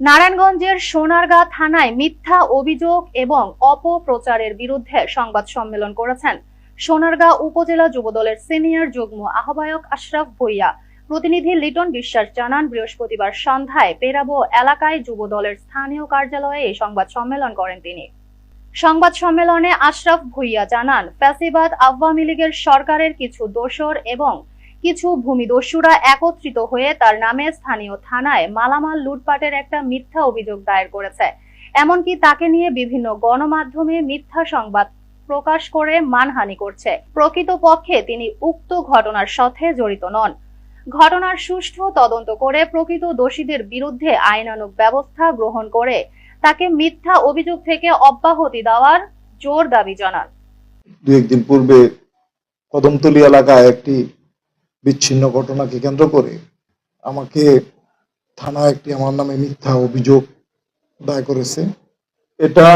নারায়ণগঞ্জের সোনারগাঁ থানায় মিথ্যা অভিযোগ এবং অপপ্রচারের বিরুদ্ধে সংবাদ সম্মেলন করেছেন সোনারগাঁ উপজেলা যুবদলের সিনিয়র যুগ্ম আহ্বায়ক আশরাফ ভুইয়া। প্রতিনিধি লিটন বিশ্বাস জানান, বৃহস্পতিবার সন্ধ্যায় পেরাবো এলাকায় যুবদলের স্থানীয় কার্যালয়ে এই সংবাদ সম্মেলন করেন তিনি। সংবাদ সম্মেলনে আশরাফ ভুইয়া জানান, ফ্যাসিবাদ আওয়ামী লীগের সরকারের কিছু দোসর এবং কিছু ভূমিদস্যুরা একত্রিত হয়ে তার নামে স্থানীয় থানায় মালামাল লুটপাটের একটা মিথ্যা অভিযোগ দায়ের করেছে। এমনকি তাকে নিয়ে বিভিন্ন গণমাধ্যমে মিথ্যা সংবাদ প্রকাশ করে মানহানি করছে। প্রকৃতপক্ষে তিনি উক্ত ঘটনার সাথে জড়িত নন। ঘটনার সুষ্ঠু তদন্ত করে প্রকৃত দোষীদের বিরুদ্ধে আইনানুগ ব্যবস্থা গ্রহণ করে তাকে মিথ্যা অভিযোগ থেকে অব্যাহতি দেওয়ার জোর দাবি জানান। দু একদিন পূর্বে কদমতলী এলাকায় একটি বিচ্ছিন্ন ঘটনাকে কেন্দ্র করে আমাকে থানায় একটি, আমার নামে মিথ্যা অভিযোগ দায় করেছে। এটা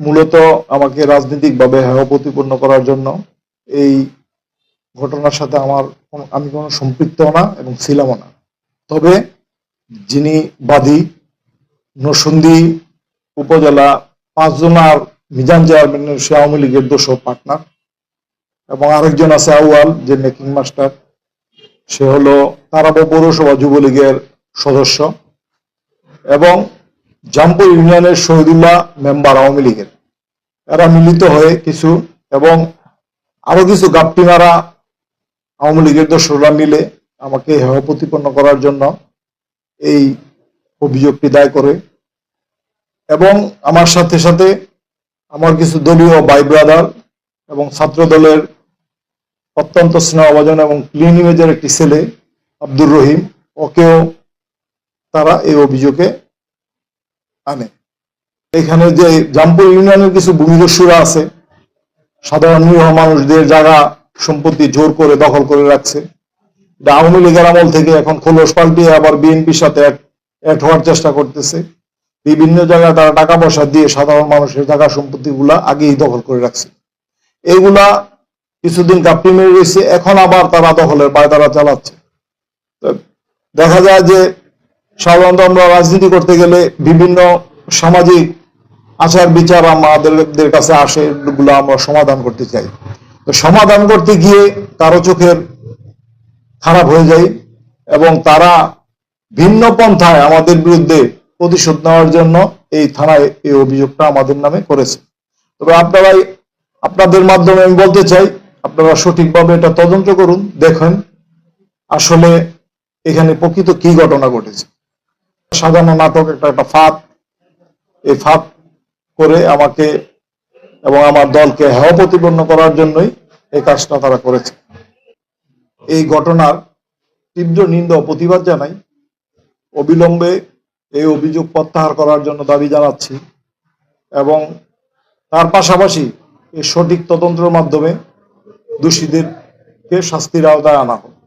মূলত আমাকে রাজনৈতিকভাবে হেয় প্রতিপন্ন করার জন্য এই ঘটনার সাথে আমার আমি কোনো সম্পৃক্ত না এবং ছিলামও না। তবে যিনি বাদী নরসন্দী উপজেলা পাঁচজনার মিজান চেয়ারম্যানের সে আওয়ামী লীগের দোষর পার্টনার এবং আরেকজন আছে আউয়াল, যে মেকিং মাস্টার সে হলো তারাবো পৌরসভা যুবলীগের সদস্য এবং জামপুর ইউনিয়নের শহীদুল্লাহ মেম্বার আওয়ামী লীগের। এরা মিলিত হয়ে কিছু এবং আরও কিছু গাপটি মারা আওয়ামী লীগের দোসররা মিলে আমাকে হেয় প্রতিপন্ন করার জন্য এই অভিযোগটি দায় করে এবং আমার সাথে সাথে আমার কিছু দলীয় ভাই ব্রাদার এবং ছাত্র দলের অত্যন্ত স্নেহভাজন এবং ক্লিন ইমেজের একটি ছেলে, আব্দুর রহিম। ওকেও তারা এই অভিযোগে আনে। এখানে যে জামপুর ইউনিয়নের কিছু ভূমিদস্যুরা আছে, সাধারণ নিরীহ মানুষদের জায়গা সম্পত্তি জোর করে দখল করে রাখছে আওয়ামী লীগের আমল থেকে এখন খোলস পাল্টিয়ে আবার বিএনপির সাথে এক হওয়ার চেষ্টা করতেছে। বিভিন্ন জায়গায় তারা টাকা পয়সা দিয়ে সাধারণ মানুষের জায়গা সম্পত্তি গুলা আগেই দখল করে রাখছে। এইগুলা কিছুদিন কাপটি মেরে রয়েছে এখন আবার তারা দখলের পায়তারা চালাচ্ছে। দেখা যায় যে সাধারণত আমরা রাজনীতি করতে গেলে বিভিন্ন সামাজিক আচার বিচার আমাদের কাছে আসে, এগুলো আমরা সমাধান করতে চাই। তো সমাধান করতে গিয়ে কারও চোখের খারাপ হয়ে যায় এবং তারা ভিন্ন পন্থায় আমাদের বিরুদ্ধে প্রতিশোধ নেওয়ার জন্য এই থানায় এই অভিযোগটা আমাদের নামে করেছে। তবে আপনারাই আপনাদের মাধ্যমে আমি বলতে চাই আপনারা সঠিকভাবে এটা তদন্ত করুন, দেখেন আসলে এখানে প্রকৃত কি ঘটনা ঘটেছে। সাজানো নাটক একটা একটা ফাঁদ, এই ফাঁদ করে আমাকে এবং আমার দলকে হেয় প্রতিপন্ন করার জন্যই এই কাজটা তারা করেছে। এই ঘটনার তীব্র নিন্দা প্রতিবাদ জানাই, অবিলম্বে এই অভিযোগ প্রত্যাহার করার জন্য দাবি জানাচ্ছি এবং তার পাশাপাশি এই সঠিক তদন্তের মাধ্যমে দোষীদেরকে শাস্তির আওতায় আনা হোক।